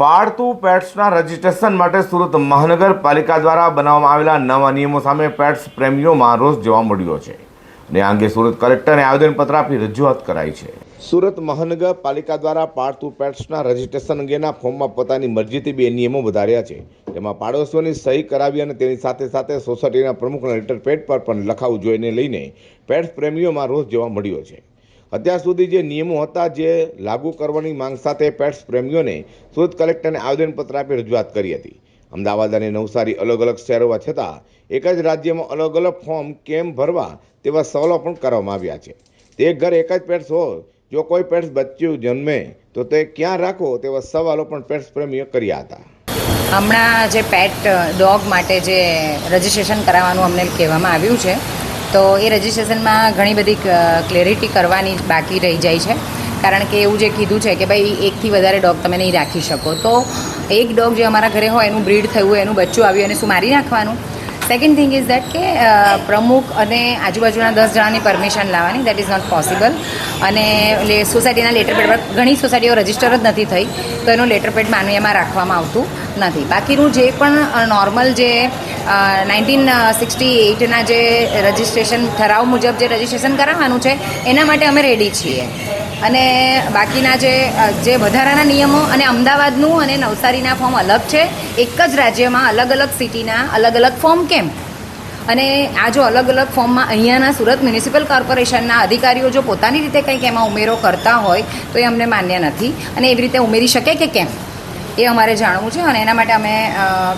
પાળતુ પેટ્સના registration માટે સુરત મહાનગરપાલિકા દ્વારા બનાવવામાં આવેલા નવા નિયમો સામે પેટ્સ પ્રેમીઓમાં રોષ જોવા મળ્યો છે. અને આ અંગે સુરત કલેક્ટરને આવેદનપત્ર આપી રજૂઆત કરાઈ છે. સુરત મહાનગરપાલિકા દ્વારા પાળતુ પેટ્સના રજીસ્ટ્રેશન અંગેના ફોર્મમાં પોતાની મરજીથી બે નિયમો વધાર્યા છે. તેમાં પાડોશીઓની સહી કરાવી અને તેની સાથે સાથે સોસાયટીના પ્રમુખના લેટર પેડ પર પણ લખાવું જોઈને લઈને પેટ્સ પ્રેમીઓમાં રોષ જોવા મળ્યો છે. અત્યાર સુધી જે નિયમો હતા જે લાગુ કરવાની માંગ સાથે પેટ્સ પ્રેમીઓને સુરત કલેક્ટરને આવેદનપત્ર આપી રજૂઆત કરી હતી. અમદાવાદ અને નવસારી અલગ અલગ શહેરો છતાં એક જ રાજ્યમાં અલગ અલગ ફોર્મ કેમ ભરવા તેવા સવાલો પણ કરવામાં આવ્યા છે. તે ઘર એક જ પેટ્સ હોય, જો કોઈ પેટ્સ બચ્ચું જન્મે, તો તે ક્યાં રાખો તેવા સવાલો પણ પેટ્સ પ્રેમીઓ કર્યા હતા. હમણાં જે પેટ ડોગ માટે જે રજીસ્ટ્રેશન કરાવવાનું અમને કહેવામાં આવ્યું છે તો એ રજિસ્ટ્રેશનમાં ઘણી બધી ક્લેરિટી કરવાની બાકી રહી જાય છે. કારણ કે એવું જે કીધું છે કે ભાઈ, એકથી વધારે ડોગ તમે નહીં રાખી શકો. તો એક ડોગ જે અમારા ઘરે હોય, એનું બ્રીડ થયું, એનું બચ્ચું આવ્યું, એને શું મારી નાખવાનું? સેકન્ડ થિંગ ઇઝ દેટ કે પ્રમુખ અને આજુબાજુના દસ જણાની પરમિશન લાવવાની. દેટ ઇઝ નોટ પોસિબલ અને સોસાયટીના લેટર પેડ પર ઘણી સોસાયટીઓ રજિસ્ટર જ નથી થઈ. તો એનું લેટર પેડ માનવીયમાં રાખવામાં આવતું નથી. બાકીનું જે પણ નોર્મલ જે નાઇન્ટીન સિક્સટી એઇટના જે રજિસ્ટ્રેશન ઠરાવ મુજબ જે રજિસ્ટ્રેશન કરાવવાનું છે, એના માટે અમે રેડી છીએ. અને બાકીના જે જે વધારાના નિયમો અને અમદાવાદનું અને નવસારીના ફોર્મ અલગ છે, એક જ રાજ્યમાં અલગ અલગ સિટીના અલગ અલગ ફોર્મ કેમ? અને આ જો અલગ અલગ ફોર્મમાં અહીંયાના સુરત મ્યુનિસિપલ કોર્પોરેશનના અધિકારીઓ જો પોતાની રીતે કંઈક એમાં ઉમેરો કરતા હોય, તો એ અમને માન્ય નથી. અને એવી રીતે ઉમેરી શકે કે કેમ? એ અમારે જાણવું છે અને એના માટે અમે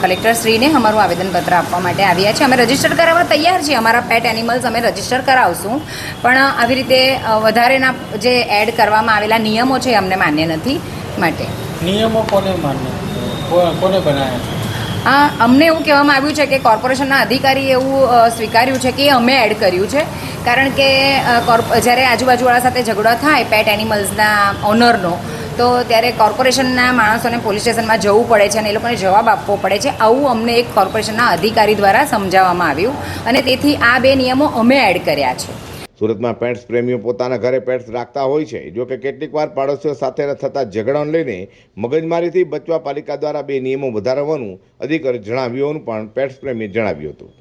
કલેક્ટરશ્રીને અમારું આવેદનપત્ર આપવા માટે આવ્યા છીએ. અમે રજિસ્ટર કરાવવા તૈયાર છીએ. અમારા પેટ એનિમલ્સ અમે રજિસ્ટર કરાવશું. પણ આવી રીતે વધારેના જે એડ કરવામાં આવેલા નિયમો છે એ અમને માન્ય નથી માટે. નિયમો કોને માન્ય? કોને બનાવ્યા આ અમને એવું કહેવામાં આવ્યું છે કે કોર્પોરેશનના અધિકારીએ એવું સ્વીકાર્યું છે કે અમે એડ કર્યું છે. કારણ કે જ્યારે આજુબાજુવાળા સાથે ઝઘડો થાય પેટ એનિમલ્સના ઓનરનો તો ત્યારે કોર્પોરેશનના માણસોને પોલીસ સ્ટેશનમાં જવું પડે છે અને એ લોકોને જવાબ આપવો પડે છે. આવું અમને એક કોર્પોરેશનના અધિકારી દ્વારા સમજાવવામાં આવ્યું અને તેથી આ બે નિયમો અમે એડ કર્યા છે. સુરતમાં પેટ્સ પ્રેમીઓ પોતાના ઘરે પેટ્સ રાખતા હોય છે. જો કે કેટલીક વાર પાડોશીઓ સાથે થતા ઝઘડાને લઈને મગજમારીથી બચવા પાલિકા દ્વારા બે નિયમો વધારવાનું અધિકારી જણાવ્યું પણ પેટ્સ પ્રેમીએ જણાવ્યું હતું.